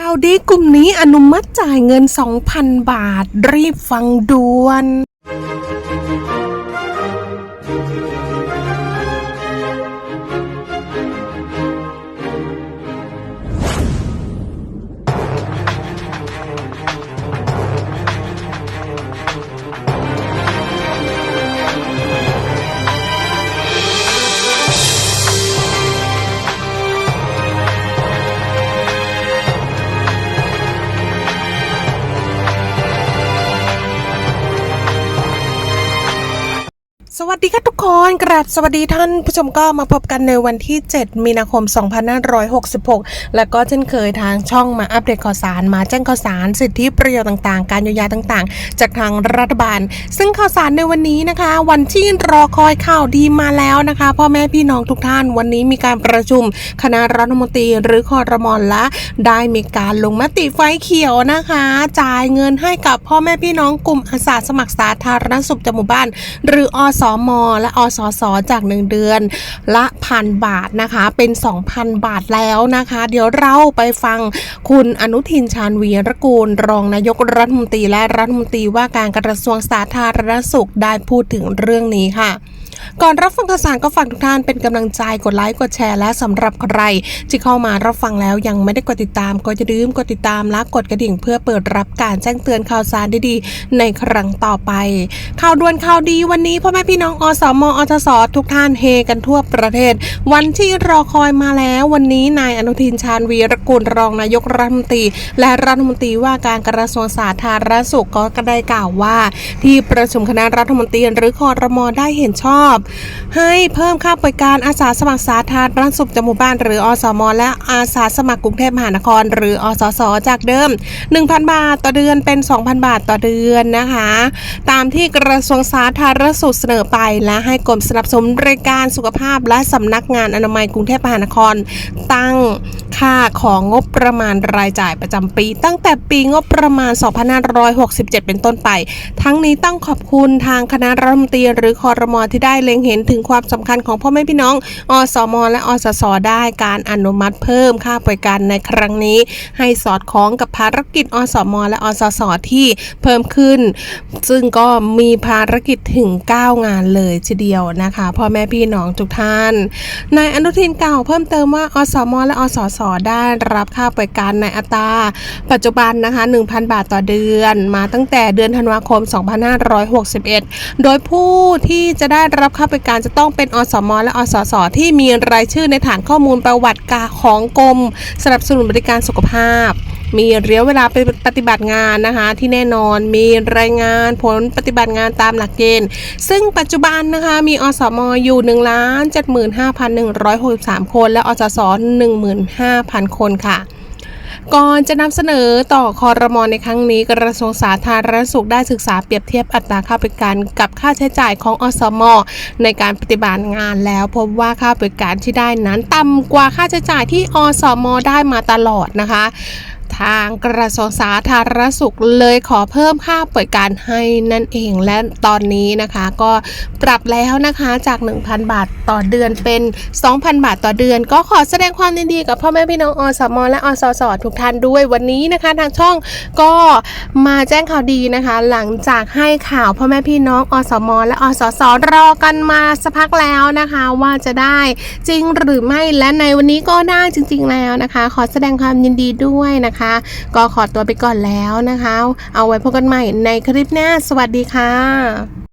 ข่าวดีกลุ่มนี้อนุมัติจ่ายเงิน 2,000 บาท รีบฟังด่วน สวัสดีค่ะทุกคนกราบสวัสดีท่านผู้ชมก็มาพบกันในวันที่ 7 มีนาคม 2566 แล้วก็เช่นเคยทางช่องมาอัปเดตข่าวสาร มาแจ้งข่าวสาร สิทธิประโยชน์ต่างๆ การเยียวยาต่างๆ จากทางรัฐบาล ซึ่งข่าวสารในวันนี้นะคะ วันที่รอคอยข่าวดีมาแล้วนะคะพ่อแม่พี่น้องทุกท่าน วันนี้มีการประชุมคณะรัฐมนตรีหรือคอรมอและ ได้มีการลงมติไฟเขียวนะคะ จ่ายเงินให้กับพ่อแม่พี่น้องกลุ่มอาสาสมัครสาธารณสุขจหมู่บ้าน หรืออสมและอสสจาก 1 เดือนละพันบาทนะคะ เป็น 2,000 บาทแล้วนะคะ เดี๋ยวเราไปฟังคุณอนุทินชาญวีรกูล รองนายกรัฐมนตรีและรัฐมนตรีว่าการกระทรวงสาธารณสุขได้พูดถึงเรื่องนี้ค่ะ ก่อนรับฟังข่าวสารก็ฝากทุกท่านเป็นกำลังใจกดไลค์กดแชร์และสำหรับใคร ที่เข้ามารับฟังแล้วยังไม่ได้กดติดตาม ก็จะลืมกดติดตามและกดกระดิ่ง เพื่อเปิดรับการแจ้งเตือนข่าวสารดีๆ ในครั้งต่อไป ข่าวด่วนข่าวดีวันนี้พ่อแม่พี่น้องอสมอทสทุกท่านเฮกันทั่วประเทศ วันที่รอคอยมาแล้ววันนี้นายอนุทินชาญวีรกูลรองนายกรัฐมนตรี และรัฐมนตรีว่าการกระทรวงสาธารณสุขก็ได้กล่าวว่า ที่ประชุมคณะรัฐมนตรีหรือคอรมอได้เห็นชอบให้เพิ่มค่าบริการอาสาสมัครสาธารณสุขจากหมู่บ้านหรืออสมและอาสาสมัครกรุงเทพมหานคร หรืออสสจากเดิม 1,000 บาทต่อเดือนเป็น 2,000 บาทต่อเดือนนะคะ ตามที่กระทรวงสาธารณสุขเสนอไปและให้กรมสนับสนุนบริการสุขภาพและสำนักงานอนามัยกรุงเทพมหานครตั้ง ค่าของงบประมาณรายจ่ายประจำปี ตั้งแต่ปีงบประมาณ 2567 เป็นต้นไป ทั้งนี้ต้องขอบคุณทางคณะรัฐมนตรีหรือคอรมอที่ได้เล็งเห็นถึงความสำคัญของพ่อแม่พี่น้อง อสม และอสส ได้การอนุมัติเพิ่มค่าบริการในครั้งนี้ ให้สอดคล้องกับภารกิจอสม และอสส ที่เพิ่มขึ้น ซึ่งก็มีภารกิจถึง 9 งานเลยทีเดียวนะคะพ่อแม่พี่น้องทุกท่านนายอนุทินกล่าวเพิ่มเติมว่าอสม และอสสได้รับค่าบริการในอัตรา ปัจจุบันนะคะ 1,000 บาทต่อเดือน มาตั้งแต่เดือนธันวาคม 2561 โดยผู้ที่จะได้รับค่าบริการจะต้องเป็นอสมและอสสที่มีรายชื่อในฐานข้อมูลประวัติการของกรมสนับสนุนบริการสุขภาพ มีระยะเวลาไปปฏิบัติงานนะคะที่แน่นอนมีรายงานผลปฏิบัติงานตามหลักเกณฑ์ ซึ่งปัจจุบันนะคะมีอสมอยู่1 75,163 คน และอสส15,000 คนค่ะก่อนจะนำเสนอต่อคอรมอในครั้งนี้ กระทรวงสาธารณสุขได้ศึกษาเปรียบเทียบอัตราค่าบริการกับค่าใช้จ่ายของอสม ในการปฏิบัติงานแล้ว พบว่าค่าบริการที่ได้นั้นต่ำกว่าค่าใช้จ่ายที่อสม ได้มาตลอดนะคะ ทางกระทรวงสาธารณสุขเลยขอเพิ่มค่าบริการให้นั่นเองและตอนนี้นะคะ ก็ปรับแล้วนะคะจาก 1,000 บาทต่อเดือนเป็น 2,000 บาทต่อเดือน ก็ขอแสดงความยินดีกับพ่อแม่พี่น้องอสมและอสสทุกท่านด้วยวันนี้นะคะทางช่องก็มาแจ้งข่าวดีนะคะ หลังจากให้ข่าวพ่อแม่พี่น้องอสมและอสสรอกันมาสักพักแล้วนะคะว่าจะได้จริงหรือไม่และในวันนี้ก็ได้จริง ๆแล้วนะคะ ขอแสดงความยินดีด้วยนะคะนะคะ ก็ขอตัวไปก่อนแล้วนะคะ เอาไว้พบกันใหม่ในคลิปหน้า สวัสดีค่ะ